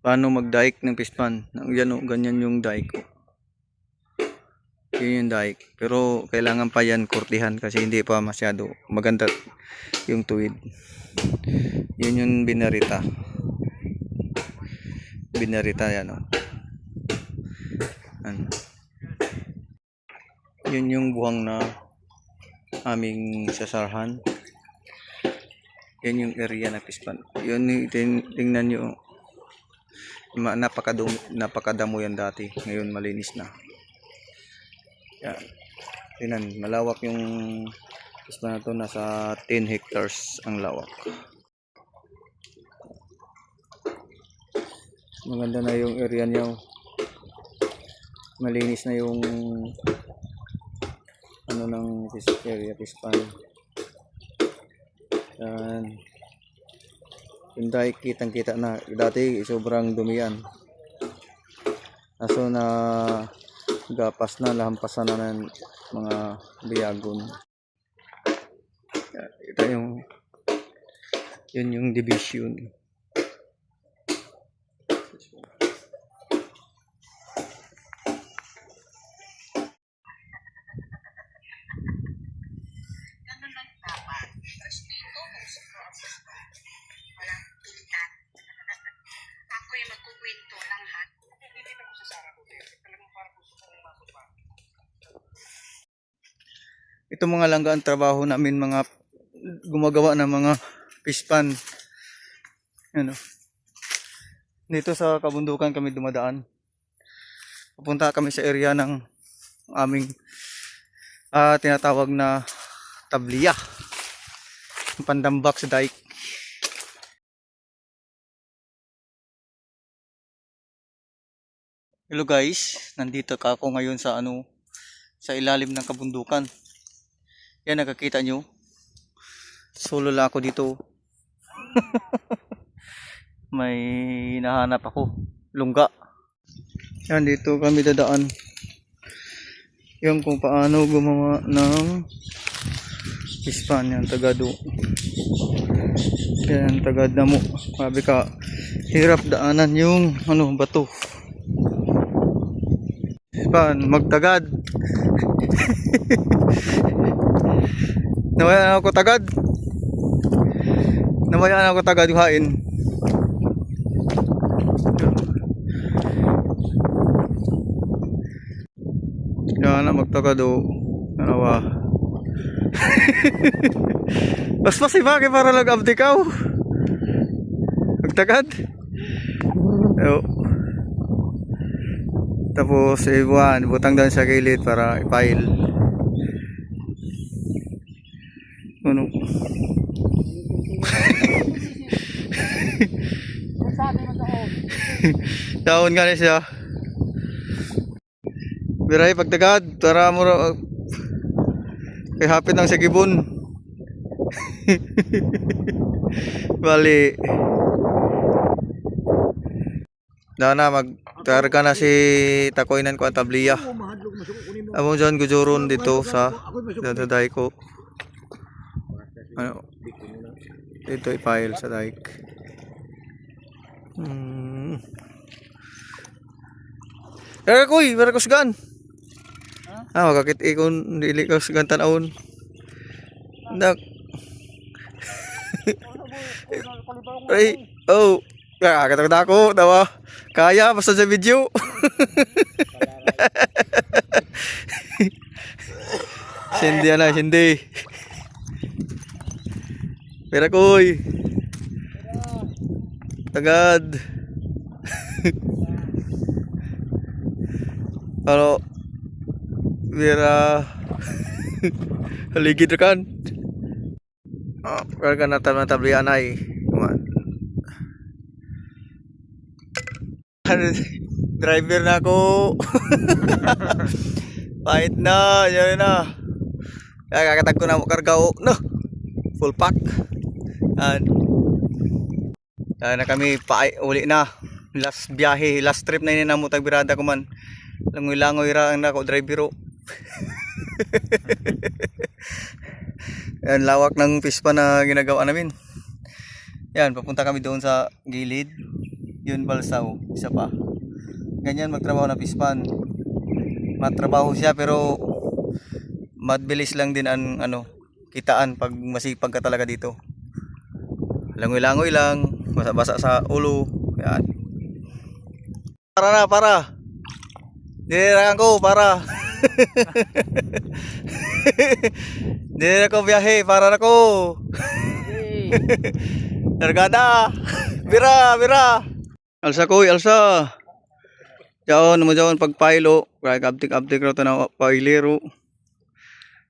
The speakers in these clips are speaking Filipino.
paano mag-dike ng pispan. Yan o, ganyan yung dike. Yun yung dike. Pero kailangan pa yan kurtihan kasi hindi pa masyado maganda yung tuwid. Yun yung binarita. Binarita yan o. Ano. Yun yung buhang na aming sasarhan. Yan yung area na pispan. Yun yung tin- tingnan nyo. Napakadum, napakadamo yan dati. Ngayon malinis na. Yan. Tingnan, malawak yung pispan na to. Nasa 10 hectares ang lawak. Maganda na yung area niya. Malinis na yung ano ng area pispan. Yan. Dike kitang kita na. Dati sobrang dumi yan. Kaso na gapas na, lahampasan na ng mga biyagon. Ito yung yun yung division. Ito mga langga ang trabaho namin mga gumagawa ng mga pispan. Ano? Dito sa kabundukan kami dumadaan. Pupunta kami sa area ng aming ah, tinatawag na tabliya. Pandambak sa dike. Hello guys, nandito ka ako ngayon sa ano sa ilalim ng kabundukan. Yan, nakakita nyo. Solo lang ako dito. May hinahanap ako. Lungga. Yan, dito kami dadaan. Yung kung paano gumawa ng ispan. Yan, tagado. Yan, tagad na mo. Sabi ka, hirap daanan yung ano, bato. Ispan, magtagad. Nawayan ako tagad. Nawayan ako tagad hain. Yan na magtagad o. Nawa. Mas masibake para lang abdi ka Magtagad. Yo. Tapos ibuan, butang doon sa gilid para i-file. Ano? Daon nga na siya. Biray pagtagad para mo ra- kay hapit ng sa gibon. Bali. Dana mag targa na si Takoynan ko ang tabliya. Amo dyan gujuron dito sa dadaday ko. Ano? Dito i-file sa dike. Hmm. Kaya koy, ko sugan. Ah, magkakit ikon dili ko sugan tanawon. Nak. Ay, oh. Kaya katagod ako, dawa. Kaya, basta sa video. Sindi na, sindi. Pera koy. Tagad. Kalau Bira Haligid kan Oh, karga na tabi na tabi anay. Kuman. Driver na ako. Pahit na, yan na. Kakatag ko na mo karga o. No. Full pack. And, Kaya na kami pa uli na. Last biyahe, last trip na ini na mo tagbirada ko man. Langoy-langoy ra ang nako driver. Yan, lawak ng pispa na ginagawa namin. Yan, papunta kami doon sa gilid. Yun balsa oh. Isa pa. Ganyan magtrabaho na pispan. Matrabaho siya pero mabilis lang din ang ano kitaan pag masipag ka talaga dito. Langoy-langoy lang, basa-basa sa ulo. Yan. Para na, para. Dinirangan ko, para. Dinirangan ko biyahe, para na ko. Nargada. Bira, bira. Alsa ko, alsa. Jaon mo jaon pag pailo, kaya abtik abtik raw to na pailero.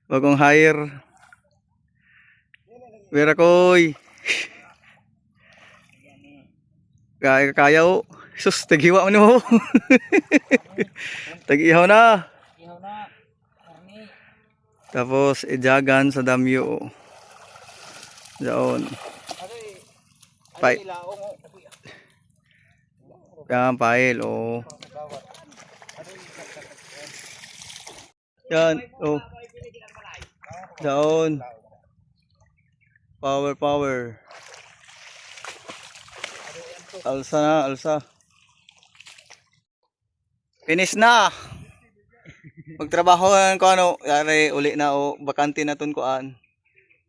Bagong hire. Bira koy. Kaya kaya o. Sus, tagiwa mo ni mo. Tagihaw na. Tapos, ijagan sa damyo. Jaon. Pai. Yan, pail, oh. Yan, oh. Down. Power, power. Alsa na, alsa. Finish na. Magtrabaho ko ano, yari uli na o bakante na ton kuan.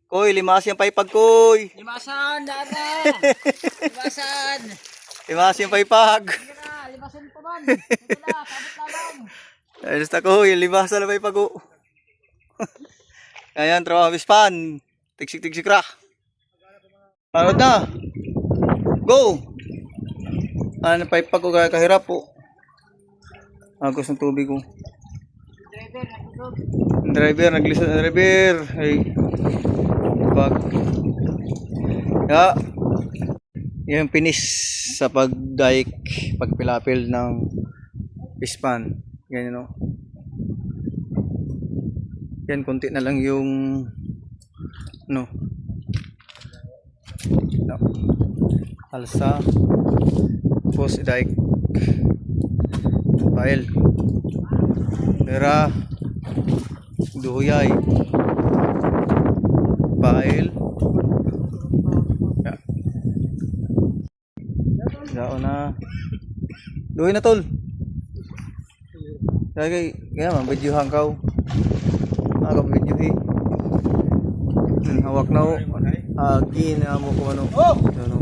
Koy, limas yung paypag koy. Limasan, dara! Limasan! Limas yung na, limasan pa man! Ito na, sabot na lang! Ayos na koy, limas na paypag ko. Ayan, trabaho bispan. Tiksik-tiksik ra. Ano na? Go! Ano paypag ko kaya kahirap po. Agos ng tubig ko. Driver, nakusog! Driver, naglisod na driver. Ay. Bag. Ya. Yung finish sa pagdaik, pagpilapil ng pispan. Ganyan no. Yan, konti na lang yung no. Alsa. Tapos daik. File. Pera. Duhuyay. File. Ya. Dao na. Duhay na tol. Kaya kaya man video hangkaw. Aga video. Hmm, hawak na ho. Agi na mo ko ano. Oh. Ano.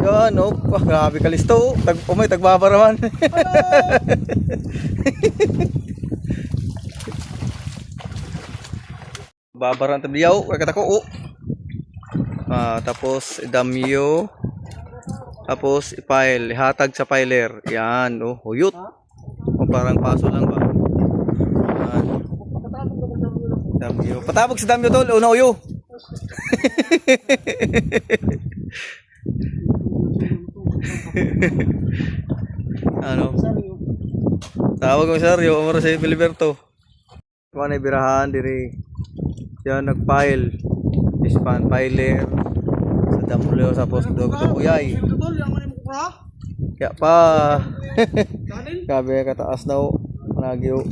Yan, oh. Wah, grabe kalisto. oh. Tag, oh, may tagbabara man. Babaran tabiyaw, kaya kata ko, oh. Ah, tapos damyo. Tapos i-file, ihatag sa filer. Yan, oh, huyot. O parang paso lang ba? Yan. Damyo. Patabog sa damyo tol, una uyo. ano? Tawag mo sir, yung umaro sa Filiberto. Kung ano birahan, diri. Yan, nag-file. Ispan filer. Sa damlo sa post dog to uyay. Kaya pa. Grabe kataas daw. Nagyo.